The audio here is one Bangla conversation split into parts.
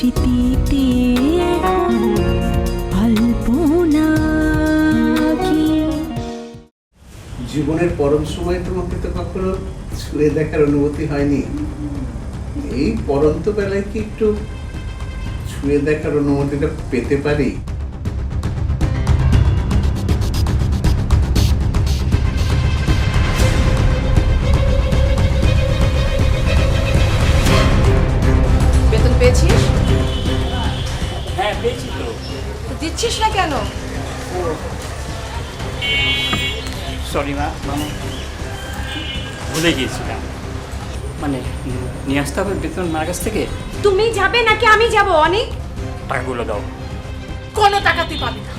স্মৃতিতে জীবনের পরম সময় তোমাকে তো কখনো ছুঁয়ে দেখার অনুমতি হয়নি। এই পরন্ত বেলায় কি একটু ছুঁয়ে দেখার অনুমতিটা পেতে পারি? ভুলে গিয়েছিলাম। মানে নিয়ে আসতে হবে বেতন মার কাছ থেকে? তুমি যাবে নাকি আমি যাব অনেক? টাকাগুলো দাও। কোনো টাকা তুই পাবি না।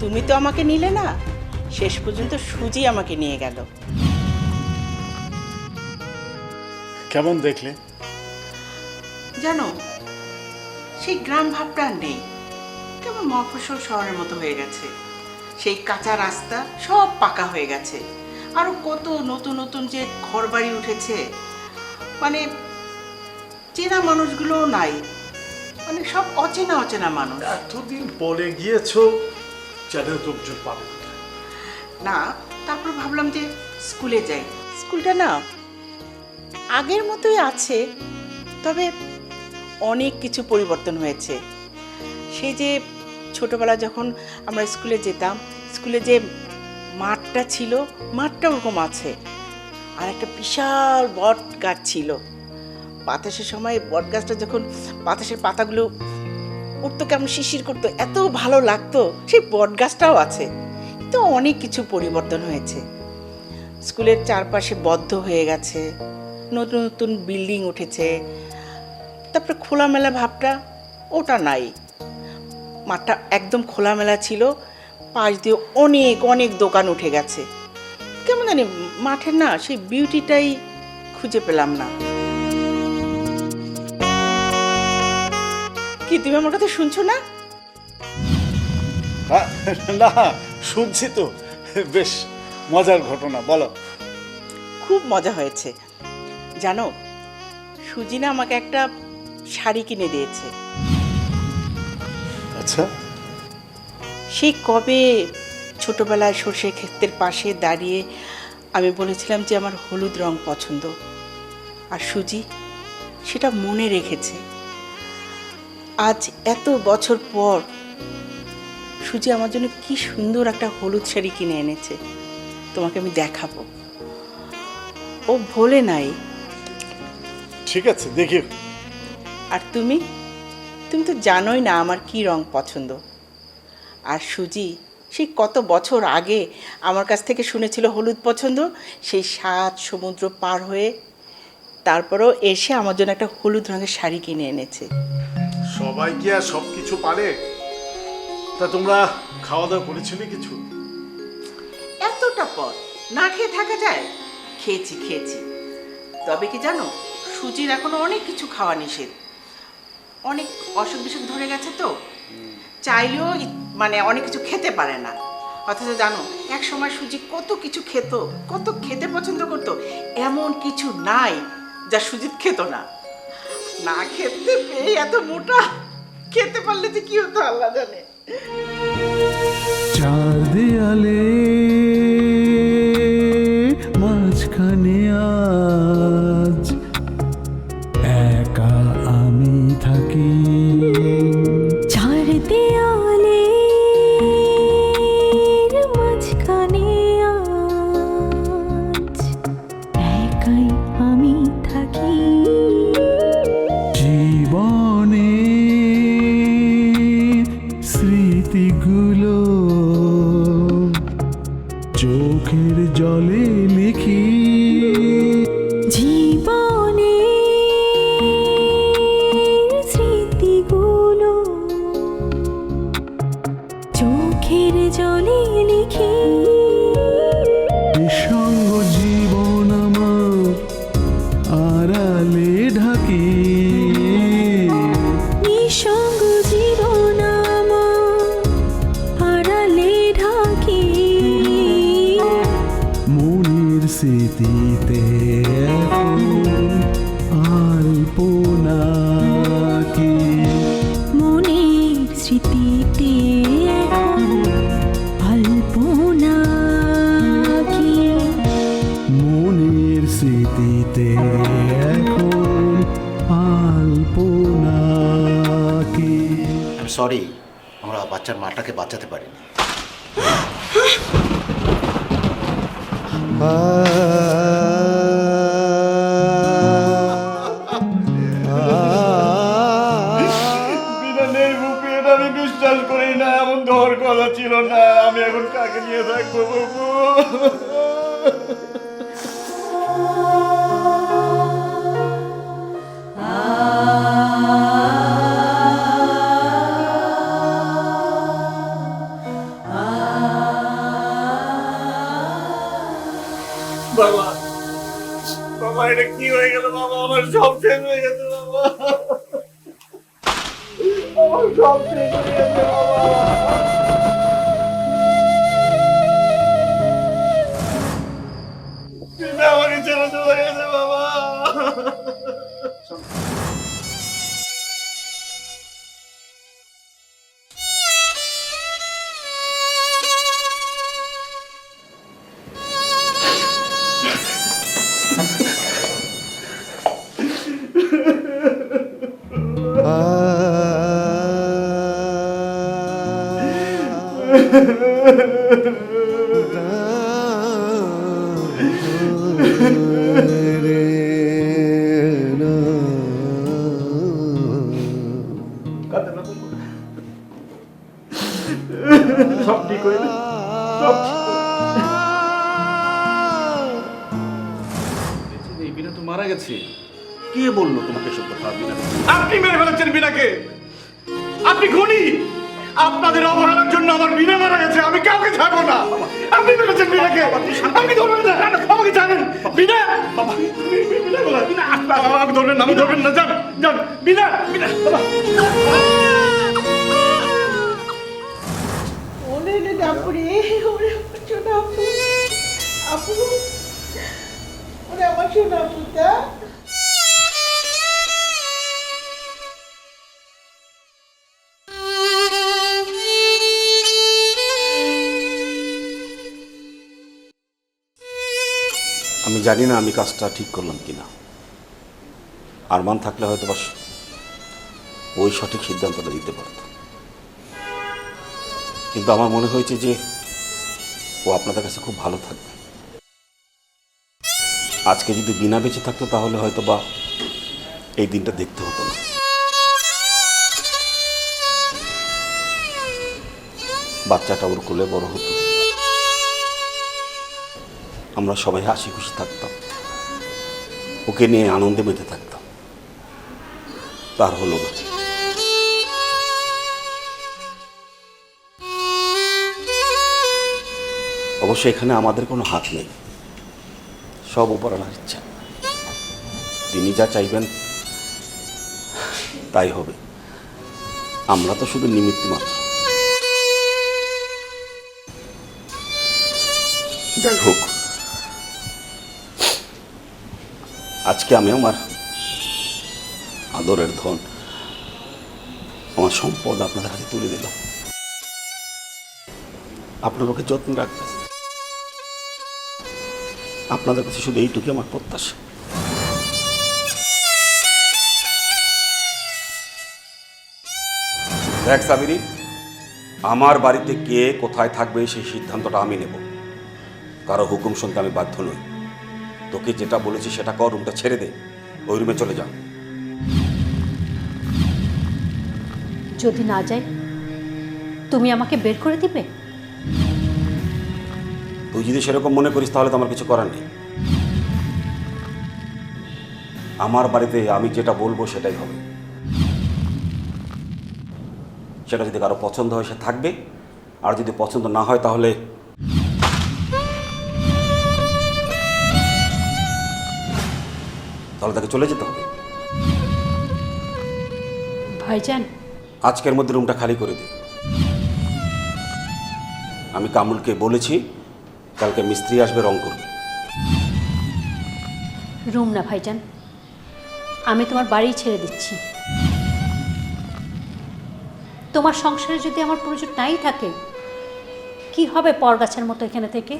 তুমি তো আমাকে নিলে না শেষ পর্যন্ত সুজি আমাকে নিয়ে গেল। কেমন দেখলে? জানো সেই গ্রাম ভাবটা আর নেই। কেমন মফস্বল শহরের মতো হয়ে গেছে। সেই কাঁচা রাস্তা সব পাকা হয়ে গেছে। আরও কত নতুন নতুন যে ঘরবাড়ি উঠেছে। মানে চেনা মানুষগুলোও নাই। মানে সব অচেনা অচেনা মানুষ। এতদিন পরে গিয়েছো চ্যানেল লোকজন পাবে না তারপর ভাবলাম যে স্কুলে যাই। স্কুলটা না আগের মতোই আছে তবে অনেক কিছু পরিবর্তন হয়েছে। সেই যে ছোটবেলা যখন আমরা স্কুলে যেতাম, স্কুলে যে মাঠটা ছিল, মাঠটা ওরকম আছে। আর একটা বিশাল বট গাছ ছিল। বাতাসের সময় বট গাছটা যখন বাতাসের পাতাগুলো উঠতো, কেমন শিশির করতো, এত ভালো লাগতো, সেই বট গাছটাও আছে। তো অনেক কিছু পরিবর্তন হয়েছে। স্কুলের চারপাশে বদ্ধ হয়ে গেছে, নতুন নতুন বিল্ডিং উঠেছে, তারপরে খোলামেলা ভাবটা ওটা নাই। মাঠটা একদম খোলামেলা ছিল। পাশ দিয়ে অনেক অনেক দোকান উঠে গেছে। কেমন জানি মাঠের না সেই বিউটিটাই খুঁজে পেলাম না। কি তুমি আমার কথা শুনছো না? হ্যাঁ, না শুনছি তো। বেশ মজার ঘটনা বলো। খুব মজা হয়েছে। জানো সুজিনা আমাকে একটা শাড়ি কিনে দিয়েছে। আচ্ছা। সেই কবে ছোটবেলায় সর্ষে ক্ষেতের পাশে দাঁড়িয়ে আমি বলেছিলাম যে আমার হলুদ রং পছন্দ আর সুজি সেটা মনে রেখেছে। আজ এত বছর পর সুজি আমার জন্য কি সুন্দর একটা হলুদ শাড়ি কিনে এনেছে তোমাকে আমি দেখাবো। ও ভোলে নাই। ঠিক আছে দেখি। আর তুমি? তুমি তো জানোই না আমার কি রং পছন্দ। আর সুজি সেই কত বছর আগে আমার কাছ থেকে শুনেছিল হলুদ পছন্দ সেই সাত সমুদ্র পার হয়ে তারপরেও এসে আমার জন্য একটা হলুদ রঙের শাড়ি কিনে এনেছে। সবাই কি আর সব কিছু পারে? তা তোমরা খাওয়া দাওয়া করেছিলে কিছু? এতটা পথ না খেয়ে থাকা যায়? খেয়েছি খেয়েছি। তবে কি জানো সুজির এখনও অনেক কিছু খাওয়া নিষেধ। অনেক অসুখ বিসুখ ধরে গেছে তো। চাইলেও মানে অনেক কিছু খেতে পারে না। অথচ জানো, এক সময় সুজি কত কিছু খেত, কত খেতে পছন্দ করতো, এমন কিছু নাই যা সুজিত খেত না। না খেতে পেয়ে এত মোটা, খেতে পারলে যে কি হতো আল্লাহ জানে। চার দেয়ালে বিনা আমার সব শেষ হয়ে হয়ে এই বিনা তো মারা গেছে কে বলল তোমাকে সব কথা বিনা আপনি মেরে ফেলেছেন বিনাকে আপনি খুনি আপনাদের অবহেলার জন্য আমার বিনা মারা গেছে আমি কাউকে ছাড়বো না আপনি মেরেছেন বিনাকে আপনি ধরবেন না আমাকে ছাড়েন বিনা বাবা বিনা বলা বিনা আমি ধরবেন না আমি ধরবেন না যান যান বিনা বিনা বাবা আমি জানি না আমি কাজটা ঠিক করলাম কিনা। আরমান থাকলে হয়তো বাস ওই সঠিক সিদ্ধান্তটা দিতে পারত। কিন্তু আমার মনে হয়েছে যে ও আপনাদের কাছে খুব ভালো থাকবে। আজকে যদি বিনা বেঁচে থাকতো, তাহলে হয়তো বা এই দিনটা দেখতে হতো না। বাচ্চাটা ওর কোলে বড় হতো। আমরা সবাই হাসি খুশি থাকতাম। ওকে নিয়ে আনন্দে মেতে থাকতাম। তার হলো না। অবশ্য এখানে আমাদের কোনো হাত নেই। সব উপরালার ইচ্ছা তিনি যা চাইবেন, তাই হবে। আমরা তো শুধু নিমিত্ত মাত্র। যাই হোক, আজকে আমি আমার আদরের ধন, আমার সম্পদ আপনাদের হাতে তুলে দিলাম। আপনার ওকে যত্ন রাখবেন। আপনাদের কাছে শুধু এইটুকুই আমার প্রত্যাশা। দেখ সাবিরি আমার বাড়িতে কে কোথায় থাকবে সেই সিদ্ধান্তটা আমি নেব। কারও হুকুম শুনতে আমি বাধ্য নই। তোকে যেটা বলেছি সেটা কর রুমটা ছেড়ে দে। ওই রুমে চলে যা। যদি না যাই তুমি আমাকে বের করে দিবে? তুই যদি সেরকম মনে করিস তাহলে তো আমার কিছু করার নেই। আমার বাড়িতে আমি যেটা বলব সেটাই হবে। সেটা যদি কারও পছন্দ হয় সে থাকবে। আর যদি পছন্দ না হয় তাহলে তাহলে তাকে চলে যেতে হবে। ভাইজান। আজকের মধ্যে রুমটা খালি করে দে। আমি কামুলকে বলেছি কালকে মিস্ত্রি আসবে, রং করবে। রুম না, ভাইজান। আমি তোমার বাড়ি ছেড়ে দিচ্ছি। তোমার সংসারে যদি আমার প্রয়োজন নাই থাকে, কি হবে পরগাছের মতো এখানে থেকে?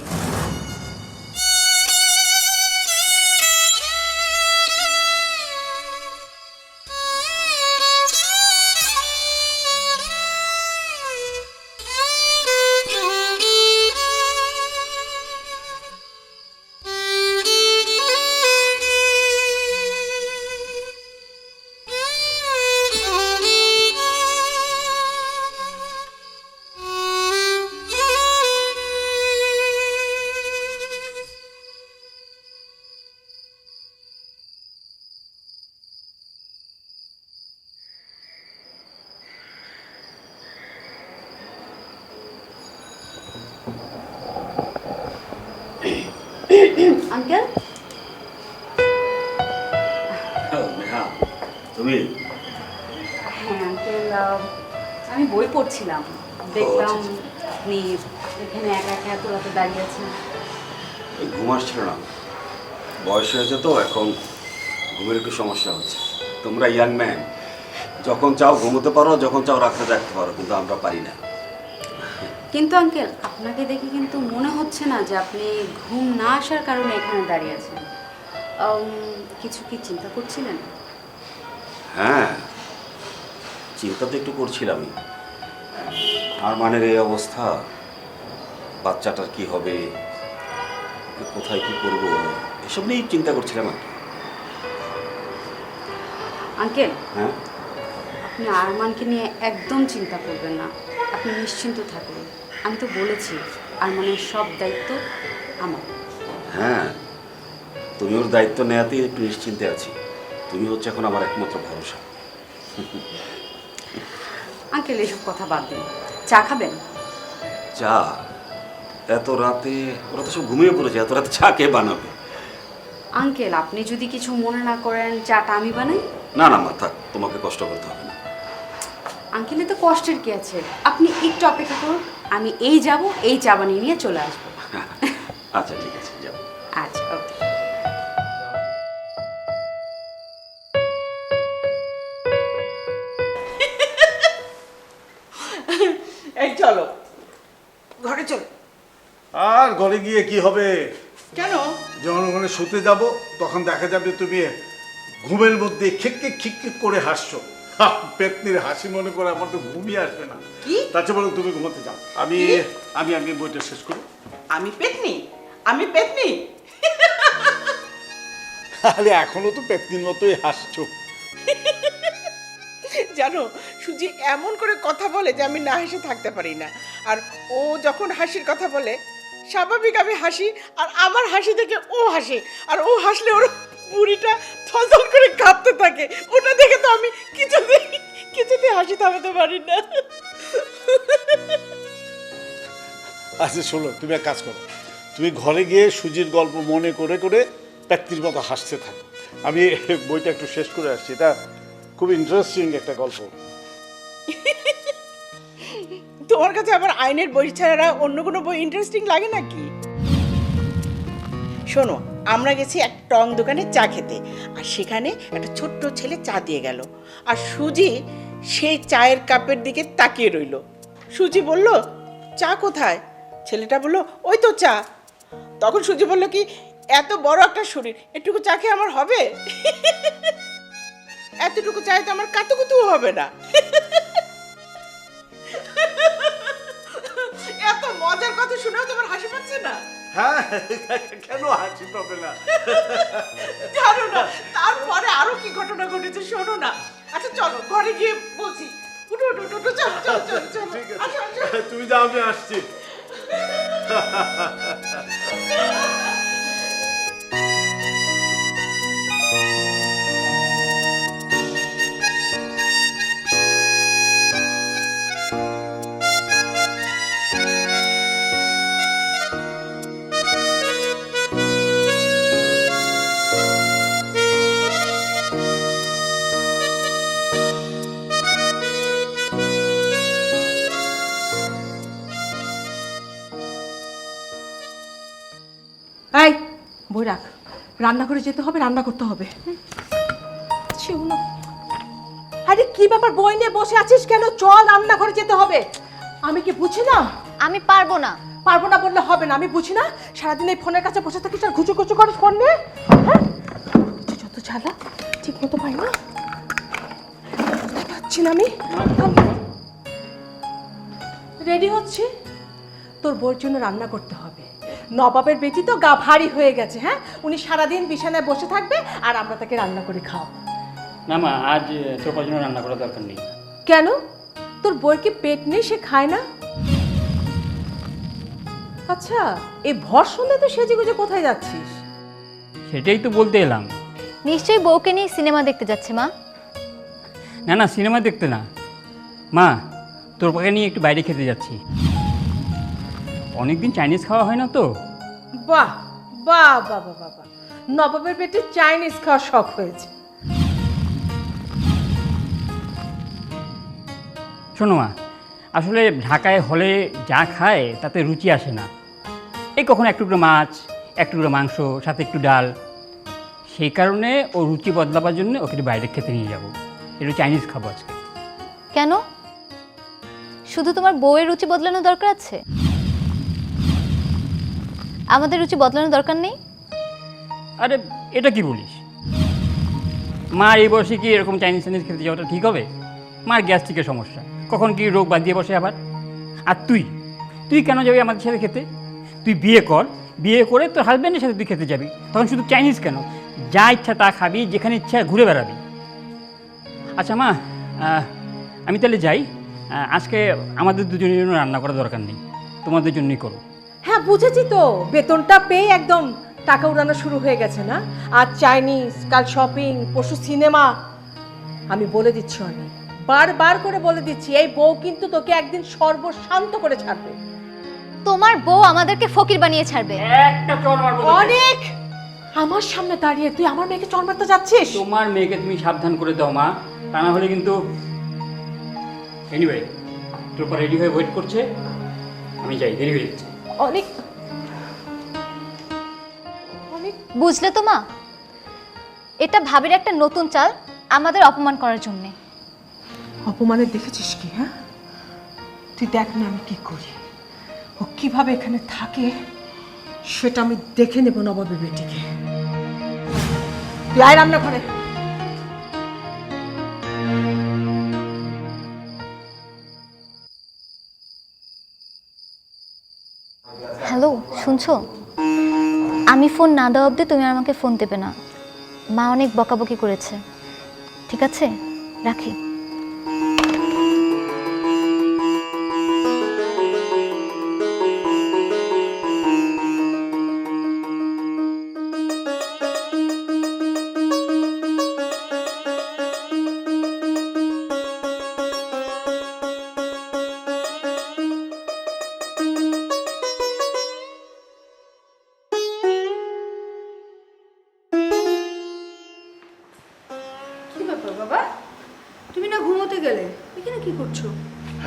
আঙ্কেল? তুমি? হ্যাঁ আঙ্কেল আমি বই পড়ছিলাম। দেখলাম আপনি এখানে একা একা এত রাতে দাঁড়িয়ে আছেন। ঘুম আসছিল না। বয়স হয়েছে তো এখন ঘুমের একটু সমস্যা হচ্ছে। তোমরা ইয়াং ম্যান যখন চাও ঘুমোতে পারো যখন চাও রাখতে রাখতে পারো কিন্তু আমরা পারি না। কিন্তু আঙ্কেল আপনাকে দেখে কিন্তু মনে হচ্ছে না যে আপনি ঘুম না আসার কারণে এখানে দাঁড়িয়ে আছেন। কিছু কি চিন্তা করছিলেন? হ্যাঁ চিন্তা তো একটু করছিলামই। আর মানের এই অবস্থা? বাচ্চাটার কি হবে? কোথায় কি করব? এসব নিয়েই চিন্তা করছিলাম আর কি। আঙ্কেল হ্যাঁ? আপনি আরমানকে নিয়ে একদম চিন্তা করবেন না। আপনি নিশ্চিন্ত থাকবেন আমি তো বলেছি আরমানের সব দায়িত্ব আমার। হ্যাঁ তুমি ওর দায়িত্ব নেওয়াতেই একটু নিশ্চিন্তে আছি। তুমি হচ্ছে এখন আমার একমাত্র ভরসা। আঙ্কেল এসব কথা বাদ দিন। চা খাবেন? চা? এত রাতে ওরা তো সব ঘুমিয়ে পড়েছে এত রাতে চা কে বানাবে? আঙ্কেল আপনি যদি কিছু মনে না করেন চাটা আমি বানাই? না না মা থাক তোমাকে কষ্ট করতে হবে না। আঙ্কেলে তো কষ্টের কি আছে? আপনি একটু অপেক্ষা করুন। আমি এই যাব এই চা বানিয়ে নিয়ে চলে আসব। আচ্ছা ঠিক আছে যাও আচ্ছা ওকে। এই চলো ঘরে চলো। আর ঘরে গিয়ে কি হবে? কেন? যখন ওখানে শুতে যাব তখন দেখা যাবে তুমি ঘুমের মধ্যে খিককে খিককে করে হাসছো। পেতনির হাসি মনে করে আমার তো ঘুমই আসবে না। কি? তার চেয়ে বরং তুমি ঘুমাতে যাও। আমি আমি আমি বইটা শেষ করি। আমি পেতনি? আমি পেতনি? আরে এখনও তো পেতনির মতোই হাসছো। জানো সুজি এমন করে কথা বলে যে আমি না হেসে থাকতে পারি না। আর ও যখন হাসির কথা বলে স্বাভাবিক আমি হাসি আর আমার হাসি দেখে ও হাসে। আর ও হাসলে ওর বুড়িটা থলথল করে কাঁপতে থাকে। ওটা দেখে তো আমি কিছুতেই কিছুতেই হাসি থামাতে পারি না। আচ্ছা শোনো তুমি এক কাজ করো। তুমি ঘরে গিয়ে সুজির গল্প মনে করে করে ব্যক্তির মতো হাসতে থাকো। আমি বইটা একটু শেষ করে আসছি। এটা খুব ইন্টারেস্টিং একটা গল্প। তোমার কাছে আবার আইনের বই ছাড়া অন্য কোনো বই ইন্টারেস্টিং লাগে নাকি? শোনো, আমরা গেছি এক টং দোকানে চা খেতে, আর সেখানে একটা ছোট্ট ছেলে চা দিয়ে গেল। আর সুজি সেই চায়ের কাপের দিকে তাকিয়ে রইল। সুজি বলল, চা কোথায়? ছেলেটা বলল, ওই তো চা। তখন সুজি বলল কি, এত বড় একটা শরীর, এটুকু চা খেয়ে আমার হবে? এতটুকু চাই তো আমার কাতুকুতুও হবে না। এত মজার কথা শুনেও হ্যাঁ কেন হাসি পাবে না জানো না তারপরে আরও কি ঘটনা ঘটেছে শোনো না। আচ্ছা চলো ঘরে গিয়ে বলছি। উঠো উঠো উঠো, চল চল চল চলো ঠিক আসো, আসো। আছে তুমি যাও আমি আসছি। বই রাখ। রান্নাঘরে যেতে হবে রান্না করতে হবে। সেগুলো আরে কি ব্যাপার বই নিয়ে বসে আছিস কেন? চল রান্নাঘরে যেতে হবে। আমি কি বুঝি না? আমি পারব না। পারব না বললে হবে না আমি বুঝি না? সারাদিন এই ফোনের কাছে বসে থাকিস আর ঘুচু ঘুচু করিস ফোন নিয়ে? হ্যাঁ? যত ঝালা ঠিক মতো পাই না। পাচ্ছি না আমি। রেডি হচ্ছে? তোর বোর জন্য রান্না করতে হবে। নবাবের বেটি তো গা ভারী হয়ে গেছে হ্যাঁ? উনি সারাদিন বিছানায় বসে থাকবে আর আমরা তাকে রান্না করে খাওয়াবো। না মা আজ তোর জন্য রান্না করার দরকার নেই? কেন? তোর বইয়ের কি পেট নেই সে খায় না? আচ্ছা এই ভর সন্ধ্যা তো সেজে গুজে কোথায় যাচ্ছিস? সেটাই তো বলতে এলাম। নিশ্চয়ই বউকে নিয়ে সিনেমা দেখতে যাচ্ছে মা। না না সিনেমা দেখতে না। মা তোর পাকে নিয়ে একটু বাইরে খেতে যাচ্ছি। অনেকদিন চাইনিজ খাওয়া হয় না তো। বাহ বাহ বাবা বাবা নবাবের পেটে চাইনিজ খাওয়ার শখ হয়েছে। শোনো মা আসলে ঢাকায় হলে যা খায় তাতে রুচি আসে না। এই কখনো এক টুকরো মাছ এক টুকরো মাংস সাথে একটু ডাল। সেই কারণে ও রুচি বদলাবার জন্য ওকে একটু বাইরে খেতে নিয়ে যাব। একটু চাইনিজ খাব আজকে। কেন? শুধু তোমার বউয়ের রুচি বদলানোর দরকার আছে? আমাদের রুচি বদলানোর দরকার নেই? আরে, এটা কি বলিস? মা এই বয়সে কি এরকম চাইনিজ চাইনিজ খেতে যাওয়াটা ঠিক হবে? মার গ্যাস্ট্রিকের সমস্যা। কখন কি রোগ বাঁধিয়ে বসে আবার? আর তুই? তুই কেন যাবি আমাদের সাথে খেতে? তুই বিয়ে কর, বিয়ে করে তোর হাজব্যান্ডের সাথে তুই খেতে যাবি। তখন শুধু চাইনিজ কেন? যা ইচ্ছা তা খাবি, যেখানে ইচ্ছা ঘুরে বেড়াবি। আচ্ছা মা আমি তাহলে যাই। আজকে আমাদের দুজনের জন্য রান্না করার দরকার নেই। তোমাদের জন্যই করো হ্যাঁ বুঝেছি তো। বেতনটা পেয়ে একদম টাকা উড়ানো শুরু হয়ে গেছে না? আজ চাইনিজ কাল শপিং পরশু সিনেমা। আমি বলে দিচ্ছি অনেক। বারবার করে বলে দিচ্ছি এই বউ কিন্তু তোকে একদিন সর্বশান্ত করে ছাড়বে। তোমার বউ আমাদেরকে ফকির বানিয়ে ছাড়বে। একটা চর মারবো অনেক! আমার সামনে দাঁড়িয়ে তুই আমার মেয়েকে চর মারতে যাচ্ছিস? তোমার মেয়েকে তুমি সাবধান করে দাও মা। তা না হলে কিন্তু এনিওয়ে তোর পর রেডি হয়ে ওয়েট করছে। আমি যাই দেরি হয়ে যাচ্ছে। অনেক অনেক বুঝলে তো মা? এটা ভাবির একটা নতুন চাল, আমাদের অপমান করার জন্যে। অপমানের দেখেছিস কি হ্যাঁ? তুই দেখ না আমি কি করি। ও কীভাবে এখানে থাকে, সেটা আমি দেখে নেব নবাবে বেটিকে। তুই আয় রান্না করে শুনছো? আমি ফোন না দেওয়া অবধি তুমি আর আমাকে ফোন দেবে না। মা অনেক বকাবকি করেছে। ঠিক আছে? রাখি।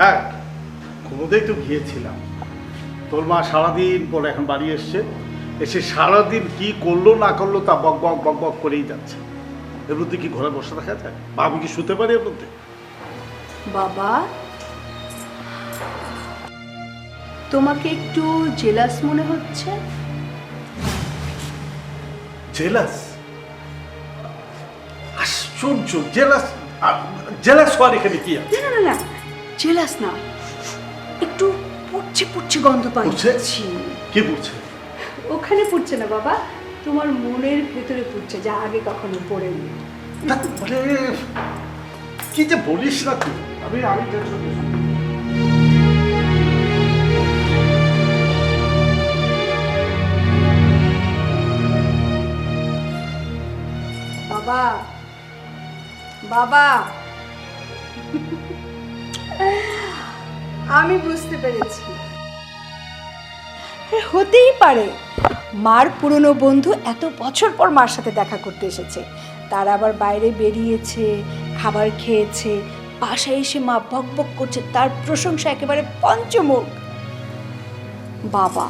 হ্যাঁ ঘুমোতেই তো গিয়েছিলাম। তোর মা সারাদিন পর এখন বাড়ি এসছে এসে সারাদিন কি করল না করল তা বক বক বক বক করেই যাচ্ছে। এর মধ্যে কি ঘরে বসে থাকা যায়? বা আমি কি শুতে পারি এর মধ্যে? বাবা তোমাকে একটু জেলাস মনে হচ্ছে? জেলাস? আশ্চর্য জেলাস জেলাস হওয়ার এখানে কি আছে? না না না না জেলাস না। একটু পুড়ছে পুড়ছে গন্ধ পুড়ছে? পাচ্ছি কি বলছে ওখানে পুড়ছে না বাবা। তোমার মনের ভেতরে পুড়ছে যা আগে কখনো পড়েনি। মানে কি যে বলিস না তুই? আমি আমি বাবা বাবা। আমি বুঝতে পেরেছি। হতেই পারে, মার পুরনো বন্ধু এত বছর পর মার সাথে দেখা করতে এসেছে। তার আবার বাইরে বেরিয়েছে, খাবার খেয়েছে, বাসায় এসে মা বক বক করছে, তার প্রশংসা একেবারে পঞ্চমুখ। বাবা,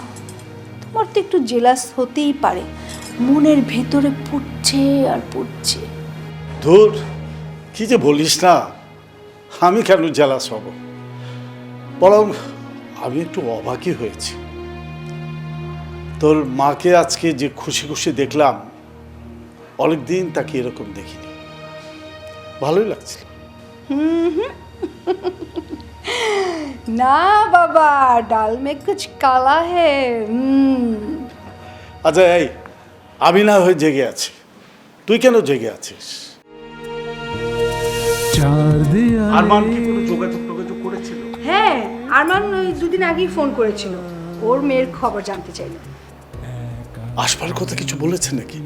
তোমার তো একটু জেলাস হতেই পারে, মনের ভেতরে পুড়ছে আর পুড়ছে। ধুর, কি যে বলিস না। আমি কেন জেলাস হব? বরং আমি একটু অবাকই হয়েছি। তোর মাকে আজকে যে খুশি খুশি দেখলাম অনেকদিন তাকে এরকম দেখিনি। ভালোই লাগছিল। না বাবা ডাল মে কুছ কালা হে আচ্ছা এই আমি না হয়ে জেগে আছি। তুই কেন জেগে আছিস? আরমান কি কোনো যোগাযোগ টোগাযোগ করেছিল? হ্যাঁ আরমান ওই দুদিন আগেই ফোন করেছিল। ওর মেয়ের খবর জানতে চাইল। আসবার কথা কিছু বলেছে নাকি?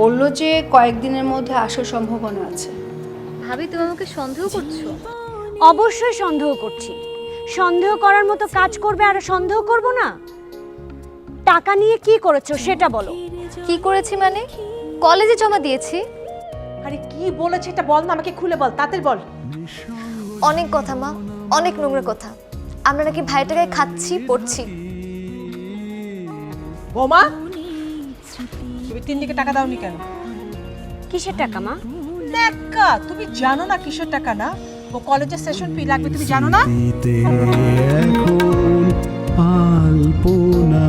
বলল যে কয়েকদিনের মধ্যে আসার সম্ভাবনা আছে। ভাবি তুমি আমাকে সন্দেহ করছ? অবশ্যই সন্দেহ করছি। সন্দেহ করার মতো কাজ করবে আর সন্দেহ করব না? টাকা নিয়ে কি করেছ সেটা বলো। কি করেছি মানে? কলেজে জমা দিয়েছি। আরে কি বলেছে এটা বল না আমাকে খুলে বল তাড়াতাড়ি বল। অনেক কথা মা অনেক নোংরা কথা। আমরা নাকি ভাইটাকে খাচ্ছি পড়ছি। বৌমা তুমি তিন দিকে টাকা দাওনি কেন? কিসের টাকা মা? টাকা তুমি জানো না কিসের টাকা না? ও কলেজের সেশন ফি লাগবে তুমি জানো না? এখন আলপনা